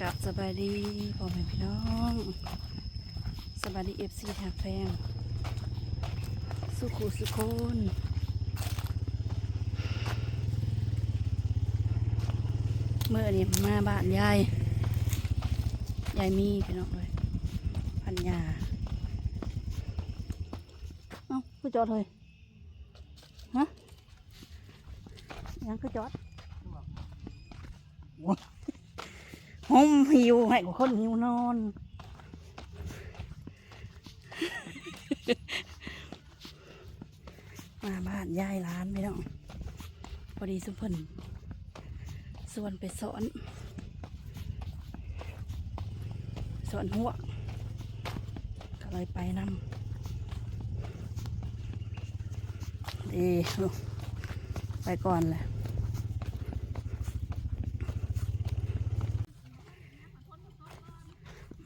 กับสบายดีพ่อแม่พี่น้องสบายดีเอฟซีแทบแพงสุขุสุคนเมื่อนี้มาบ้านยายยายมีพี่น้องเลยพันยาเอ้าคือจอดเลยฮะยังคือจอด หิวให้กคนหิวนอน มาบ้านยายร้านไม่ต้องพอดีสุพนส่วนไปสอน สอนหัวก็เลยไปนำดีไปก่อนเลย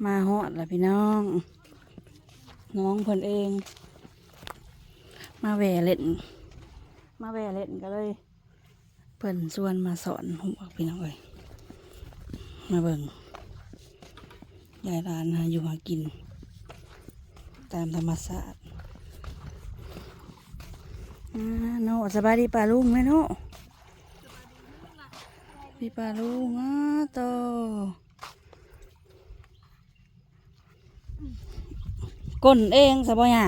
มาฮอดล้วพี่น้อง น้องเพิ่นเอง มาแหวเล่น มาแหวเล่นก็เลย เพิ่นชวนมาสอนผมบอกพี่น้องเลยมาเบิ่งยายร้านหาอยู่หากิน ตามธรรมศาสตร์โนสบายดีป่าลุงไหมโนพี่ป่าลุงอะโต ก้นเองสบายา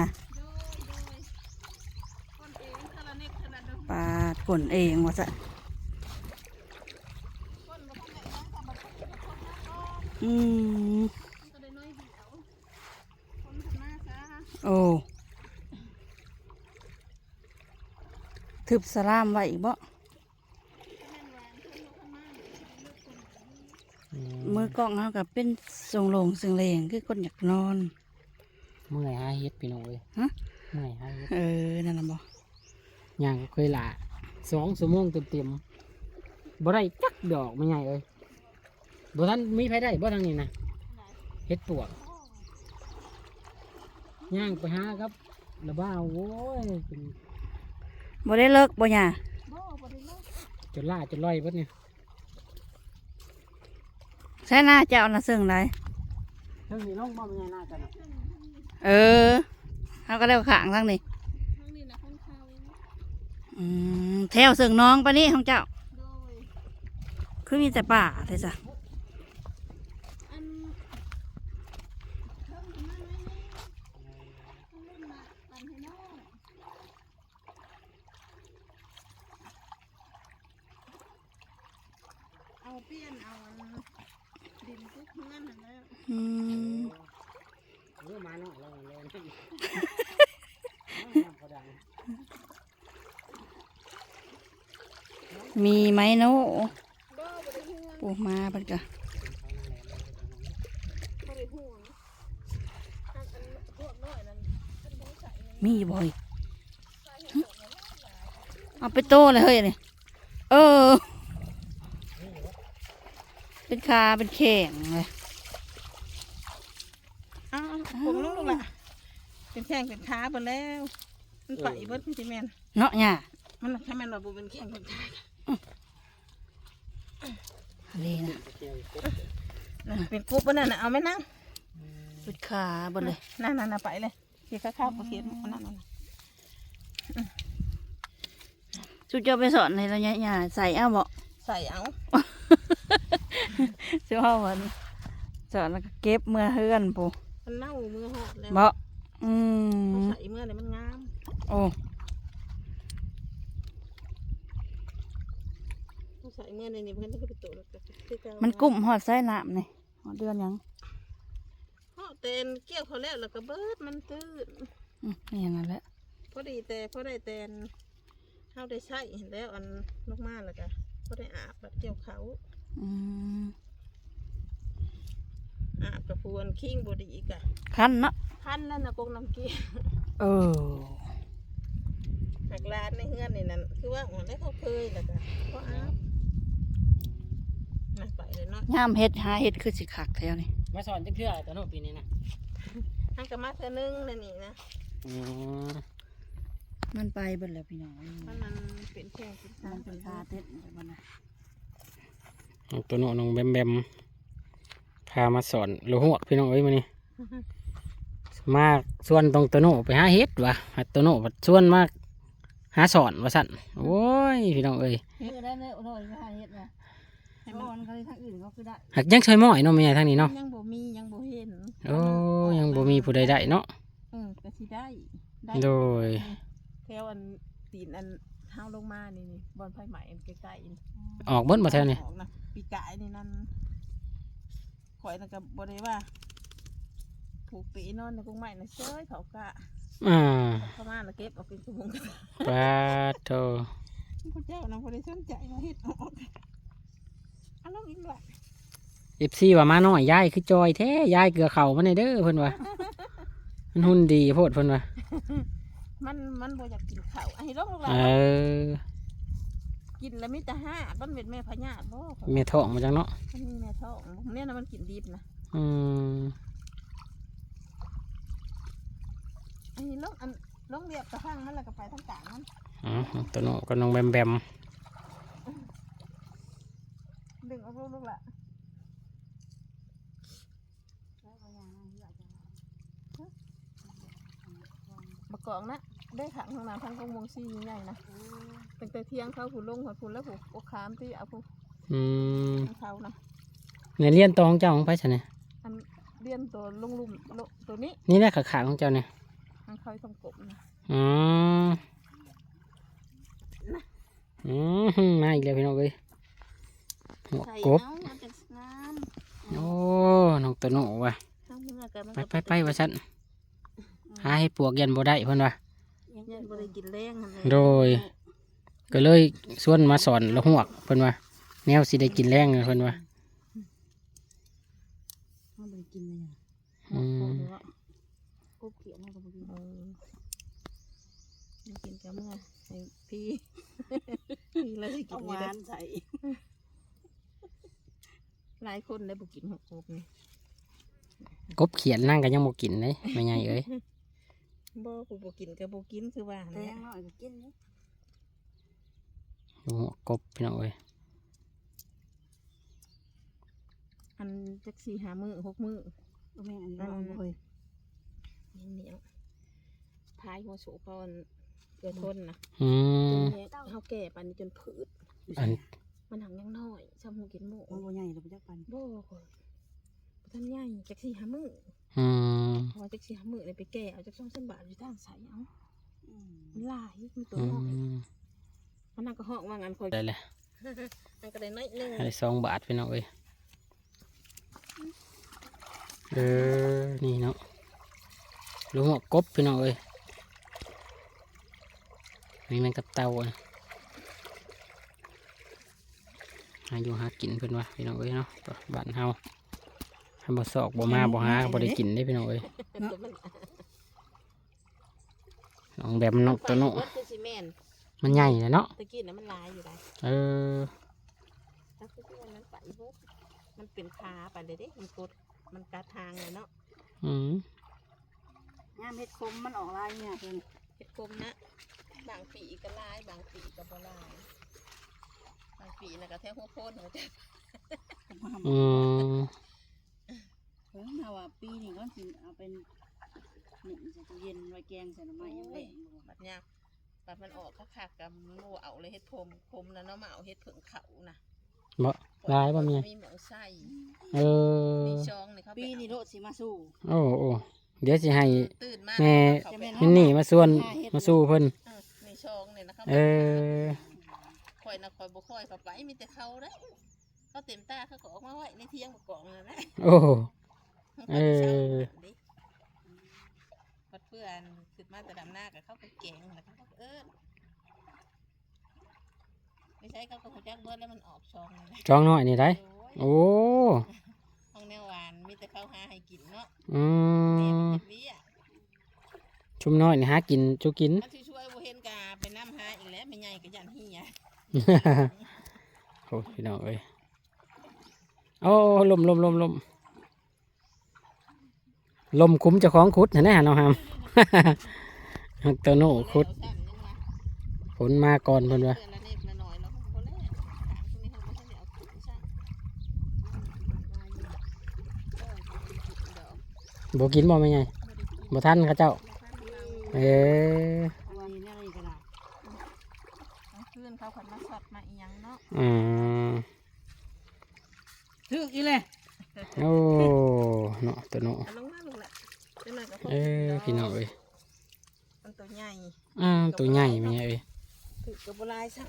ปาดก้นเองว่าจะอืมโอ้ทึบสลามไว้อีกบ่มือกล้องเขากับเป็นทรงโลงทรงเลงคือคนอยากนอน เมื่อยหาเฮ็ดพี่น้องเอ้ยฮะ เมื่อยหาเฮ็ดเออ นั่นน่ะบ่ย่างก็เคยละสองชั่วโมงเต็มๆบ่ได้จักดอกไม่ใหญ่เอ้ยบ่ทันมีไผได้บ่ทางนี้นะเฮ็ดปวกย่างไปหาครับระบ้าโว้ยเป็นบ่ได้เลิกบ่หย่าจนล่าจนลอยเบิดเนี่ยใช่หน้าเจ้าน่ะซึ่งไรเรื่องนี้น้องบ่เป็นไงน่าจะนะ เออเขาก็เรียกว่าขางทั้งนี้อืมแถวซึ่งน้องปะนี่ของเจ้าคือมีแต่ป่าเลยจ้ะอืมเรื่องมาเนาะเราแล นที่เขาดังมีไหมโน่ปูมาเปิดกะมีบ่อยเอาไปโตเลยเฮ้ยนี่เออ เป็นคาเป็นแข่งเลย อ้าวผมลูกล่ะ เป็นแข้ งเป็นขาไปแล้ว มันไปเบิดพี่จิแมนเนาะเนี่ยมันแค่แมนว่าบุเป็นแข้งเป็นขานี่นะน่ะเป็นกุ๊บอันนั่นน่ะเอาไหมนั่งเป็นขาบนเลยนั่นนั่นน่ะไปเลยที่ข้าวข้าวประเคนอันนั้นน่ะชุดเจ้าไปสอนในระยะยาใส่เอาบ่ใส่เอาเสื้อผ้าวันสอนแล้วก็เก็บเมื่อเฮือนปูมันเน่ามือหอดแล้วบ่ อืเอามใส่เมื่อไหร่มันงาม โอ้เอาใส่เมื่อไหร่นี่เพื่อนก็ไปตัวแล้วก็คือเามันกุ้มหอดไส้น้ำนี่หอดเดือนหยังหอดเตนเกี่ยวเขาแล้วแล้วก็เบิดมันตื้นอืมนี่นั่นแหละพอดีแต่พอได้แตนเฮาได้ใช้เห็นแล้วอันลูกมาแล้วก็พอได้อาบแบบเกี่ยวเขาอืมอาบกับพวนคิงบดีอีกอะคันเนาะ พันแล้วนะกงน้ำเกี้ยวเออหักลานในเฮือนนี่นั่นคือว่าอ๋อได้เขาเคยแล้วก็พออาบมาไปเลยเนาะย่ามเฮ็ดหาเฮ็ดคือสิคักแถวนี่มาสอนจักเทื่อแต่โน้ปีนี้นะหักกับมาเธอนึงเลยนี่นะอ๋อมันไปเบิดแล้วพี่น้องมันมันเป็นแข้งเป็นขามันเป็นคาเต็ดไปบ่นะตัวโน้น้องแบมแบมพามาสอนโลหวกพี่น้องเอ้ยมานี่ มาส่วนตรงตัวโน่ไปหาเฮ็ดวะให้ตัวโน่ส่วนมากหาสอนว่าสั่นโอ้ยพี่น้องเอ้ยเฮ็ดได้เลยโอ้ยก็หาเฮ็ดนะให้มันก็เลยทางอื่นก็คือได้หักยังช่วยหม้อยเนาะแม่ทางนี้เนาะยังบ่มียังบ่เห็นโอ้ยังบ่มีผู้ใดได้เนาะเออก็สิได้ได้โดยแถวอันตีนอันเท้าลงมานี่นี่บอลไฟใหม่อันใกล้ๆนี่ออกเบิ้มาแถวนี้ออกนะปีกายนี่นั่นข่อยนั่นก็บ่ได้ว่า ผูกปีนอนในกรงไม้น่ะเซ้ยเขากะอ่าเข้ามาแล้วเก็บเอาเป็นกระบุงกระบาปาโตพระเจ้านะบ่ได้สนใจมาเฮ็ดออกเอาลงอีกละเอฟซีว่ามาน้อยยายคือจอยแท้ยายเกลือเข่ามาในเด้อเพิ่นว่ามันหุ่นดีโพดเพิ่นว่ามันมันบ่อยากกินข้าวไอ้ลงลูกหลาเอนอกินแล้วมีแต่ห้ามันเป็นแม่พญาติบ่แม่ท้องมาจังเนาะมันมีแม่ท้องเนี่ยนะมันกินดิบนะอืม อั นนี้ลงอันลงเรียบกระทั่งมันแล้วก็ไปทางกลางมันอ๋อตัวโน่ก็น้องแบมแบมดึงเอาลูกลูกละมากองนะได้ขังทางน้ำทางกงวงซีใหญ่นะเป็นแต่เที่ยงเขาผูลงหัวผูแล้วผูกขามที่เอาผูอืมทางเขานะในเรียนตองเจ้าของไปซะเนี่ยอันเลี้ยนตัวลุงลุมโลตัวนี้นี่แหละขาขาของเจ้าเนี่ยทางเขาทำกบนะอ๋ออืมมาอีกแล้วพี่น้องเอ้ยหัวกบเอามันเป็นงามโอ้น้องตัวโน่ว่ะทางมือกันมันไปก็ไปไปว่าฉันหาให้ปวกยันบ่ได้เพิ่นว่ายันบริกินแรงนั่นแหละโดย ก็เลยส่วนมาสอนละหวกเพิ่นว่าแนวสิได้กินแรงเพิ่นว่าเขาบ่ได้กินเลยอะอืม กบเขียนเขาก็บ่กิน เออ ไม่กินกับเมื่อให้พี่พี่แล้วได้กิเอานหนี่วาได้นใส่หลายคนได้บุกินหกหกนี่กบเขียนนั่งก็ยังบ่กินเลยไม่ใหญ่เอ้ยบ่กูบุกินกับบุกินคือว่าแต่เนี่ยยังน้อยก็กินนี่หัวกบพี่น้องเอ้ยอันจักสี่หามือหกมือก็แม่งอันนี้เอาบ่เคยเหนียวพายหัวโสกอน เกลือทนนะอืจนมเนี่ยเขาแก่ปานนี้จนผืดอันมันหังยังน้อยชำหูกินหมูมันบ่ใหญ่ดอกจักปันบ่ก่อนท่านใหญ่จักสี่หามืออืมพอจักสี่หามือเลยไปแก่เอาจักสองเส้นบาทอยู่ทางใสเอาอืมมันหลายมันตัวอืน้อยมมันนั่งก็ห้องว่างั้นคอยได้เลยมันก็ได้น้อยหนึงได้สองบาทพี่น้องเอ้ยเออนี่เนาะลูกหัวกบพี่น้องเอ้ย นี่แมันกับเต่าอะหาอยู่หากินเพิ่นว่าพี่น้องเอ้ยเนาะบ้านเฮาให้บ่ซอกบ่มาบ่หาบ่ได้กินได้พี่น้องเอ้ยตัวมันน้องแบบน้องตัวโนเบิดคือซีเมนมันใหญ่เลยเนาะตะกี้น่ะมันหลายอยู่ได้เออถ้าคือที่มันไปเบิดมันเป็นขาไปเลยเด้มันกดมันกัดทางเลยเนาะอืมงามเฮ็ดคมมันออกลายเนี่ยเพิ่นเห็ดกลมนะ บางปีก็หลาย บางปีก็บ่หลาย บางปีน่ะก็แท้หัวโพนหัวใจมาอืมเพิ่นถ้าว่าปีนี้ก็สิเอาเป็นหนึ่งใส่ตู้เย็นไว้แกงใส่หน่อไม้ยังแหลงบ่บัดเนี้ยบัดมันออกคักๆกับมันบ่เอาเลยเฮ็ดพรมพรมนะเนาะมาเอาเฮ็ดเผิงเขานะบ่ลายบ่เมียมีหมูไส้เออมีช่องนี่เขาไปปีนี้โลเอาดสิมาสู้โอ้โอ้เดี๋ยวสิให้ตื่นมาแม่เขาไปมินนี่มาส่วนมาสู้เพิ่น เออในช่องนี่นะเขาเออคอยนะคอยบ่ค่อยเขาไปมีแต่เขาได้เขาเต็มตาเขาก็ออกมาไว้ในเที่ยงกองนั่นแหละโอ้เออพัดเพื่อนขึ้นมาแต่ดำหน้ากับเขาก็แกงแล้วเขาก็เอิ้นไม่ใช่เขาก็หัวจักเบิดแล้วมันออกช่องนั่นแหละจ้องน้อยนี่ได้โอ้ยโอ้ห้องแนวหวานมีแต่เขาหาให้กินเนาะอืแม่มมันเฮ็ดเวิอะชุมน้อยนี่หากินจุกิน ญ่ก็ยันเฮียโอ้พี่น้องเอ้ยโอ้ลมลมลมลมลมคุ้มจะคล้องคุดเห็นไหมน้องฮามฮักตโนคุดผลมาก่อนเพิ่นวะโบกินบ่ไม่ไงบ่ท่านข้าเจ้า เอ๊อ วันนี้อะไรก็ได้ กลางคืน เขาผันมาสอดมาอีหยังเนาะอืมถึกอีเลยโอ้เนาะตัวเนาะเอาลงมาลูกละเดี๋ยวหน่อยก็พเออพี่น้องเอ้ยมันตัวใหญ่อ่าตัวใหญ่แม่ใหญ่เอ้ยถือกับโบราณซะ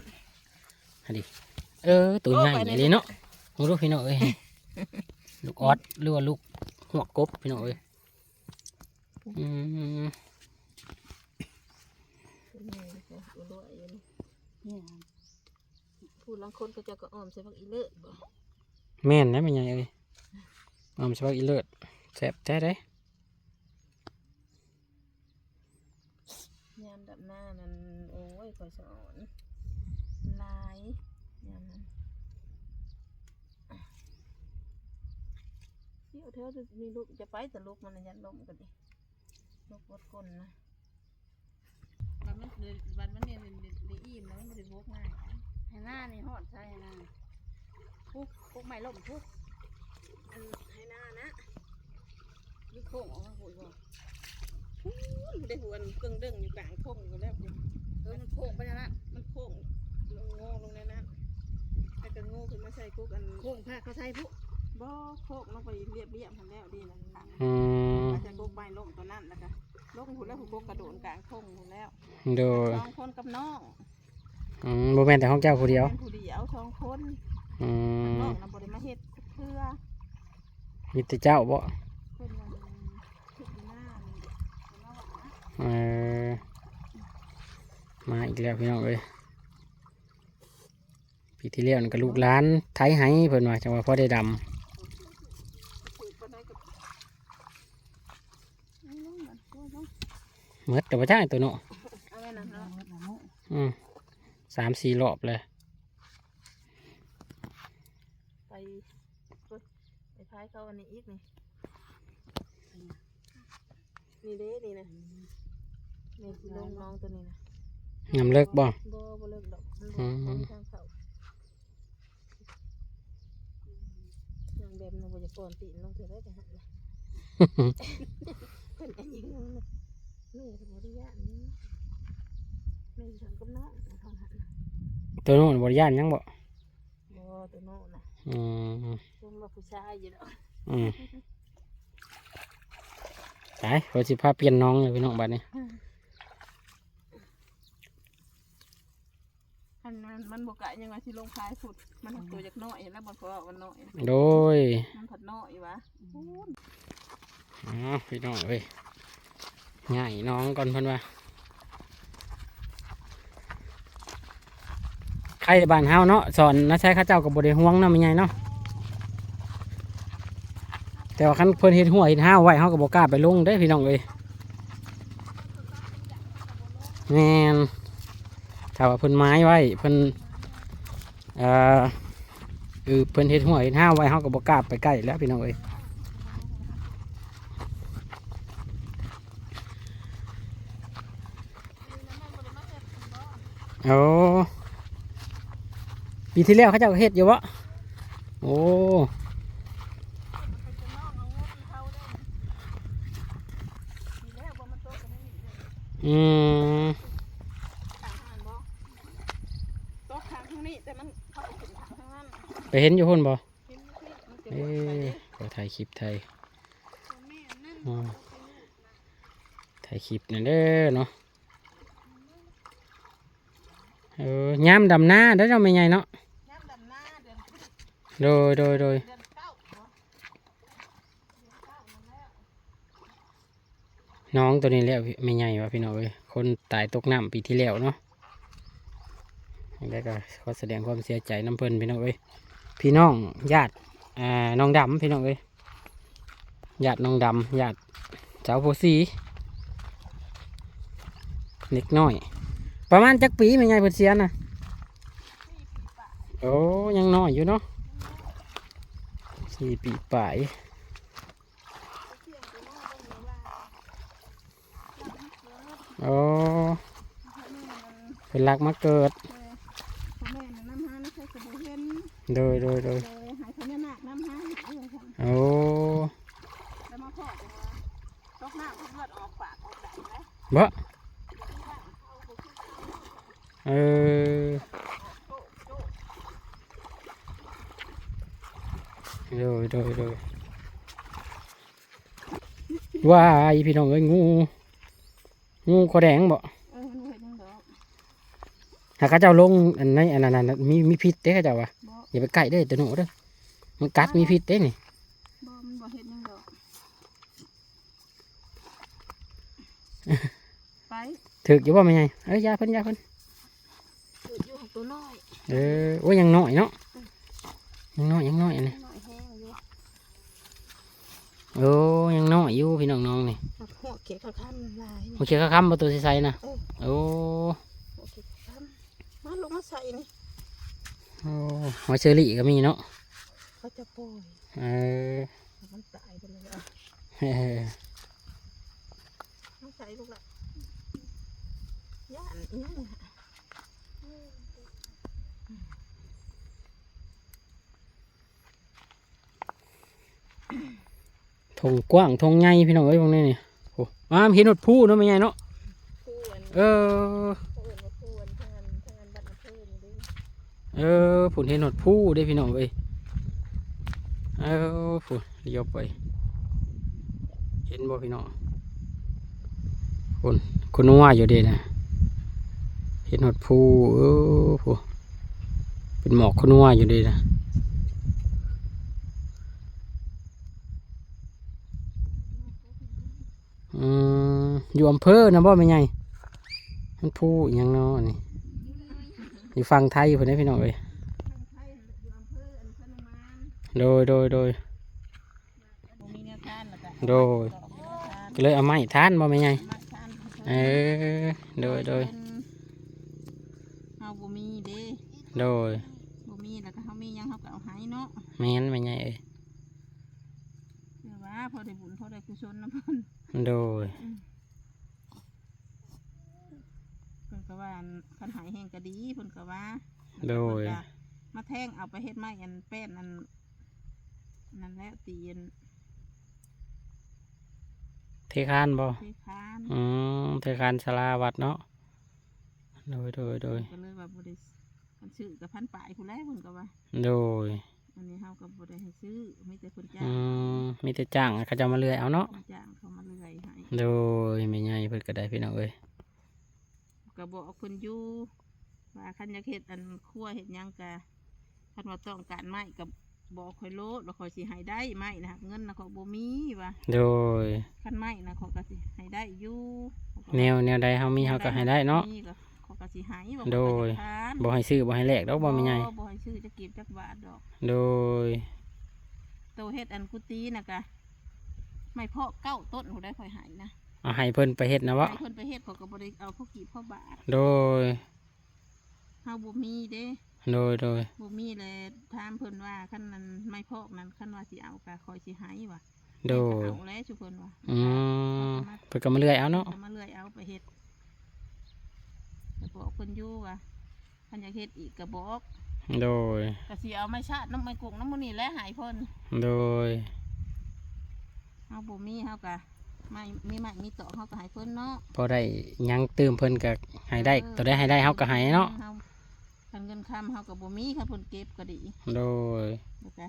อันนี้เออตัวใหญ่อีหลีเนาะมึงรู้พี่น้องเอ้ยลูกออดหรือว่าลูกหัวกบพี่น้องเอ้ยอืมตั นี่เนี่ยพูดลังคนก็จะก็อ้อมใส่ผักอีเลิศบ่แม่นนะแม่ใหญ่เอ้ยออมสปักอีเลิศแซ่บแท้เด้ยามดับหน้านั่นโอ้ยคอยสอนลายยามนั้นเที่ยวเธอจะมีลูกจะไปแต่ลูกมันน่ะยันลมกันดิลูกวดก้นนะบันมันเดือบันมันเนี่ยเดื อดอิ่มแล้วมันไม่ได้พกง่ายให้หน้านี่หอดใช่ให้หน้าพุกพุกไม่ล่มพุกอันให้หน้านะยึดโค้งออกมาหุยบ่พูนได้หัวมันเครื่องเด้งอยู่กลางทงอยู่แล้วเนี่ยเออมันโค้งไปแล้วนะมันโค้งลงงอลงในนั้นแต่ก็โง่ขึ้นมาใส่กุ๊กอันโค้งผ้าเขาใส่พุกบ่โคกลงไปเรียบเรียบทันแล้วดีนะอืมอาจจะกุ๊กใบลงตัวนั้นแล้วก็ลงหุ่นแล้วหุ่นกุ๊กกระโดดกลางทงหุ่นแล้วโดยสองคนกับน้อง อืมบ่แม่นแต่ของเจ้าผู้เดียวเป็นผู้เดียวสองคนอืน้อมงนำบริมาเฮ็ดเพื่อมีแต่เจ้าบ่เพิ่นนั่นทุกหน้านี่เพิ่นว่าว่านะเออมาอีกแล้วพี่น้องเอ้ยปีที่แล้วนี่ก็ลูกหลานไทยให้เพิ่นว่าจังว่าพอได้ดำ ถือปานใดก็เอาลงมาเอาลงเมดแต่ว่าจ้าตัวเนาะเอาไว้นั่นเนาะอืม สามสี่รอบเลย ไปเพิ่นไปท้ายเขาอันนี้อีกนี่นี่เด้นี่นะนี่สิลงน้องตัวนี้นะยำเลิกบ่บ่บ่เลิกดอกมันบ่อืมบ่มีทางเข้าอย่างแบบนั้นบ่จะก่อนตีนลงเท่าไรแต่หันเลยเพิ่นอันนี้ลงเลยแม่ก็บ่ได้ย่านนี่แม่ฉันกับน้องทางหันน่ะ ตัวโน้นบริยานหยังบ่บ่ตัวโน้นน่ะอืมซุ่มว่าผู้ชายอยู่ดอกอืมไปเราสิพาเปลี่ยนน้องเลยพี่น้องบัดนี้อันนั้นมันบ่กะยังว่าสิลงพายสุด มันหักตัวจากน้อยแล้วบ่พอว่ามันน้อยโดยมันผัดน้อยวะพูนอ๋อพี่น้องเอ้ยง่ายน้องก่อนเพิ่นว่า ใครบ้านเฮาเนาะสอนนะใช้ข้าเจ้ากับบริห่วงเนาะไม่ไงเนาะแต่ว่าคันเพิ่นเฮ็ดหัวเฮ็ดห้าวไว้เฮาก็บ่กล้าไปลงเด้พี่น้องเอ้ยแมนถ้าว่าเพิ่นไม้ไว้เพิ่นเอ่อคือเพิ่นเฮ็ดหัวเฮ็ดห้าวไว้เฮาก็บ่กล้าไปใกล้แล้วพี่น้องเอ้ยโอ้ ปีที่แล้วเขาเจ้าเฮ็ดอยู่วะโอ้โตกันนี่อืมทางหันบ่โต๊ะทางข้างนี้แต่มันเข้าไปเห็นอยู่หุ่นบ่เห็นไหมมันจะเอ้หมดไปยเด้ขอถ่ายคลิปไทยถ่ายคลิปนั่นเด้อเนาะ เออยามดำหน้าเด้อเราไม่ไงเนาะดำหน้าเดือนโดยโดยโดยน้องตัวนี้แล้วพี่ไม่ไงวะพี่น้องเอ้ยคนตายตกน้ำปีที่แล้วเนาะแล้วก็ขอแสดงความเสียใจน้ำเพิ่นพี่น้องเอ้ยพี่น้องญาติอ่าน้องดำพี่น้องเอ้ยญาติน้องดำญาติเจ้าโพสีเล็กน้อย ประมาณจักปีไม่ไงเพิ่นเสียนะโอ้ยังน้อยอยู่เนาะสี่ปีปลายโอ้เป็นรักมาเกิดพ่อแม่น่ะน้ำหาไม่ใช่กระโบเห็นโดยโดยโดยเลยหายพญานาคน้ำหาหายเลยค่ะโอ้แล้วมาพ่อจังว่าตกน้ำเลือดออกปากออกดังนะบ่ เออโดยโดยโดยว้ายพี่น้องเอ้ยงูงูขอแดงบ่เออมันเห็นยังดอกหากเขาเจ้าลงอันในอันนั้นน่ะมีมีพิษเด้เขาเจ้าว่ะบ่อย่าไปใกล้เด้อตัวหนูเด้อมันกัดมีพิษเด้นี่บ่มันบ่เห็นยังดอกไปถึกอยู่ว่าไม่ไงเอ้ยอยาเพิ่นอยาเพิ่นจุดอยู่ของ ตัวน้อยเออโอ้ยยังน้อยเนาะยังน้อยยังน้อยอันนี้น้อยแห้งอยู่โอ้ยังน้อยอยู่พี่น้องน้องนี่หักหัวเขียดข้าวขั้นลายนี่โอเคเขาคำประตูใสๆนะโอ้หัวเขียดข้าวขั้นมาลงมาใส่นี่โอ้หอยเชอรี่ก็มีเนาะเขาจะปล่อยเออให้มันตายไปเลยอะเออมาใส่ลูกละย่านอีหยังน่ ทงกว้างทงใหญ่พี่น้องเอ้ยพวกนี้นี่โอ้มาเห็นหนวดผู้เนาะไม่ใหญ่เนาะคู่อันเออคู่อันว่าคู่อันทานทานบัตรอำเภอนี่เดิเออผุนเห็นหนวดผู้ได้พี่น้องเอ้ยเออผุนเลี้ยวไป เห็นบ่พี่น้องคุณคุณว่าอยู่ดีนะเห็นหนวดผู้เออผู้เป็นหมอกคุณว่าอยู่ดีนะ อยู่อำเภอนะบ่ไม่ไงมันผู้อหยังเนาะอันนี่อยู่ฝั่งไทยเพิ่นได้อพี่น้องเอ้ยทางไทยอยู่อำเภออันพนมานโดยโดยโดยบ่มีแนวทานแล้วก็โดยดอกแนวทานก็เลยเอาไม้ทานบ่ไม่ไงมาทานเออโดยโดยเฮาบ่มีเด้โดยบ่มีแล้วก็เฮามีหยังเฮาก็เอาให้เนาะแม่นไม่ไงเอ้ยเดี๋ยวว่าพอได้บุญพอได้กุศลนำเพิ่นโดย เพิ่น ก็ว่าอันคันหายแห้งก็ดีเพิ่นก็ว่าโดยเพิ่นก็มาแท่งเอาไปเฮ็ดไม้อันแป้นอันนั่นแหละตีอันเทคานบ่เทคานอืมเทคานชลาวัดเนาะโดยโดยโดยก็เลยว่าบ่ได้คันซื้อกับพันปลายผู้นแหล้วเพิ่นก็ว่า โดยอันนี้เฮาก็บ่ได้ให้ซื้อมีแต่เพิ่นจ้าอืงมมีแต่จ้างเขาจะมาเลื่อยเอาเนาะ เพิ่นจ้างเขามาเลื่อยให้ โดยไม่ไงเพิ่นก็ได้พี่น้องเอ้ย ก็บอกเพิ่นอยู่ว่าคันอยากเฮ็ดอันครัวเฮ็ดหยังก็คันว่าต้องการไม้ก็บอกค่อยโลดว่าค่อยสิให้ได้ไม้นะครับเงินน่ะเขาบ่มีว่าโดยคันไม้นะเขาก็สิให้ได้อยู่เขาก็แนวแนวใดเฮามีเฮาก็ให้ได้เนาะมีก็เขาก็สิให้บ่โดยเขาก็จะทานบ่ให้ซื้อบ่ให้แลกดอกบ่ไม่ไงบ่ให้ซื้อจะเก็บจักบาทดอก โดยโตเฮ็ดอันกุฏิน่ะกะไม่พอเก้าต้นเขาได้ค่อยใหายนะ เอาให้เพิ่นไปเฮ็ดนะวะให้เพิ่นไปเฮ็ดเขาก็บ่ได้เอาพวกกี่พ่อบาทโดยเฮาบ่มีเด้โดยโดยบ่มีเลยถามเพิ่นว่าคันนั้นไม่พอกนั้นคันว่าสิเอาก็คอยสิให้ว่ะโดยเอาแล้วชุเพิ่นว่าอืมเพิ่นก็มาเลื่อยเอาเนาะก็มาเลื่อยเอาไปเฮ็ดก็บอกเพิ่นอยู่ว่าคันอยากเฮ็ดอีกก็บอกโดยก็สิเอาไม้ชาติน้ำไม้กงน้ำมันนี่แหละใหายเพิ่นโดยเฮาบ่มีเฮาก็ ไม่มีไม้มีตอกเฮาก็ให้เพิ่นเนาะพอได้หยังเติมเพิ่นก็ให้ได้ตัวได้ให้ได้เฮาก็ให้เนาะฮคันเงินคำเฮาก็บ่มีคันเพิ่นเก็บก็ดีโดย แล้วก็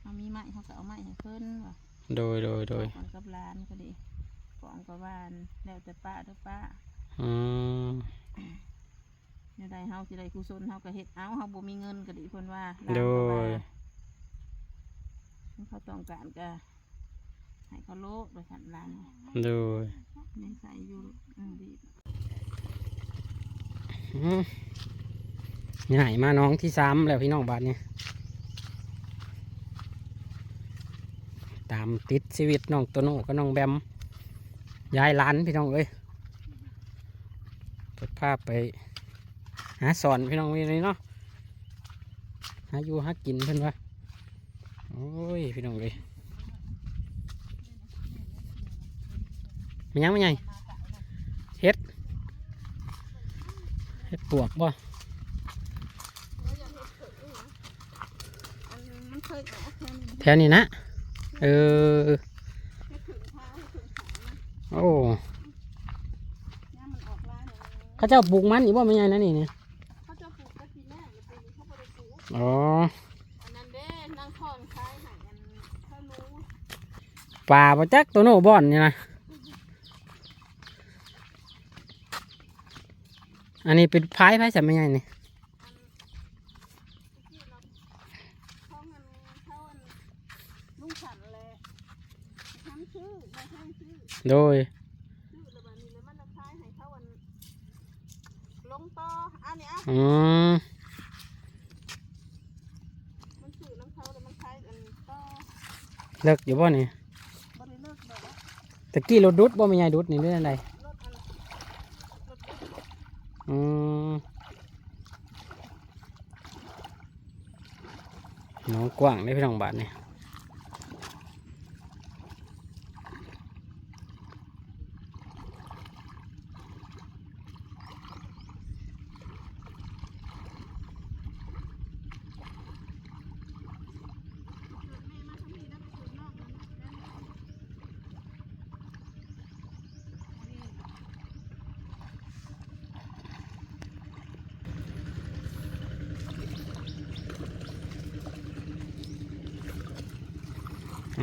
เฮามีไม้เฮาก็เอาไม้ให้เพิ่นว่าโดยโดยโดยก่อนกับหลานก็ดีก่อนกับบ้านแล้วแต่ป้าเด้อป้าอืมเดี๋ยวใดเฮาสิได้กุศลเฮาก็เฮ็ดเอาเฮาบ่มีเงินก็ดีเพิ่นว่าหลานโดก็ว่าย เขาต้องการก็ ให้เขาโลดว่าซั่นหลานโดยในใส่อยู่อืมดีอืมใหญ่มาน้องที่สามแล้วพี่น้องบาทเนี่ยตามติดชีวิตน้องโตโน่ก็น้องแบมยายหลานพี่น้องเอ้ยจะพาไป หาสอนพี่น้องนี่เนาะหาอยู่หากินเพิ่นวะโอ้ยพี่น้องเอ้ย มันยังไม่ใหญ่เฮ็ดเฮ็ดปวกบ่มันเคยออกแค่นี้แถวนี้นะ เออแค่ถึงเท้าถึงขาโอ้ย่ามันออกลายเลยเขาเจ้าปลูกมันอีกบ่ไม่ใหญ่นะนี่เนี่ยเขาจะปลูกกะทิแม่หรือปลูกเขาบ่ได้ปลูกอ๋ออันนั้นเด้นางทอนคล้ายใหายอันข้าวหนูปลาปจักตัวโน่บ่อนนี่นะ อันนี้เป็นพายพายสัมไม่ใหญ่นี่ที่เราเขาเงินเขาอันลุงฉันแหละทำชื่อมาทำชื่อโดยชื่อแล้วบัดนี้แล้วมันจะคล้ายให้เขาอันลงต่ออันนี้อะอืมมันชื่อน้ำเขาแล้วมันคล้ายอันต่อเลิกอยู่บ่นี่บริเลิกดอกละตะกี้รถดุดบ่ไม่ใหญ่ดุดนี่เรื่องอะไรรถอันรถเล็ก อืมน้อง กว้างได้พี่น้องบาทนี่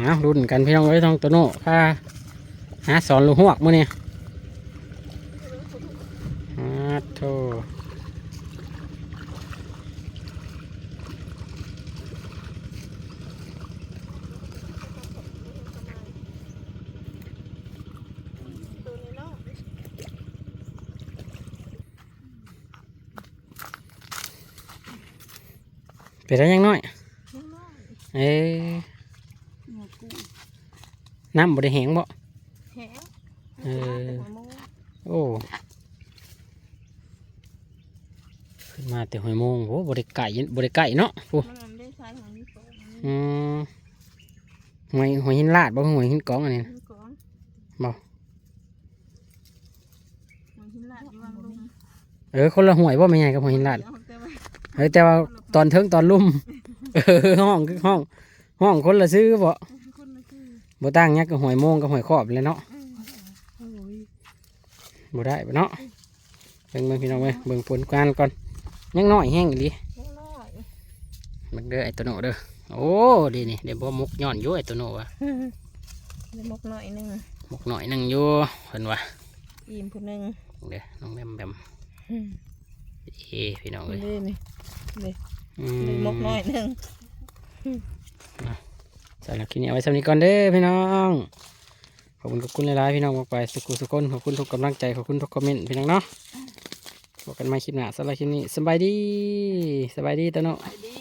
อ้าวรุ่นกันพี่น้องเอ้ยท้องตัวโน่พาหาสอนลูกหวกมื้อนี่อาโธ่ตัวนี้เนาะเป็นได้ยังน้อยน้อยเอ้ยๆหัวกุ้ง น้ำบ่ได้แห้งบ่แห้งเออหัวหมูโอ้ขึ้นมาแต่หอยโมงโหบ่ได้ไก่บ่ได้ไก่เนาะโอ้มันอันได้ใช้ของนี้โตมันอืมหอยหอยหินลาดบ่คือหอยหินกองอันนี้นะนี่ก่อนบ่มันหินลาดอยู่วางลุงเออคนละหอยบ่แม่ใหญ่กับหอยหินลาดเแต่ว่าเฮ้ยแต่ว่าตอนเทิงตอนลุ่มเออห้องคือห้อง ห้องคนละซื้อบ่คนละชื่อ บ่ต่างหยักกับหอยโมงกับหอยครอบเลยเนาะโอ้ยบ่ได้บ่เนาะเบิ่งเบิ่งพี่น้องเว้ยเบิ่งผลการก่อนยังน้อยแห้งอีหลีน้อยเบิ่งเด้อไอ้ตัวโนเด้อโอ้ดีนี่เดี๋ยวบ่มุกย้อนอยู่ไอ้ตัวโนว่ะเดี๋ยวมกหน่อยหนึงมุกหน่อยหนึงอยู่เพิ่นว่าอิ่มผู้หนึงเด้อน้องแบมแบมเอ้พี่น้องเอ้ยนี่นี่อืนี่มกหน่อยหนึง สำหรับคลิปนี้เอาไว้สำนี้ก่อนเด้อพี่น้อง ขอบคุณขอบคุณหลายๆพี่น้องมากไปสุขุสุขคนขอบคุณทุกกำลังใจขอบคุณทุกคอมเมนต์พี่น้องเนาะบอกกันม่คลิปหน้าสำหรับคลิปนี้สบายดีสบายดีตะโนไปดี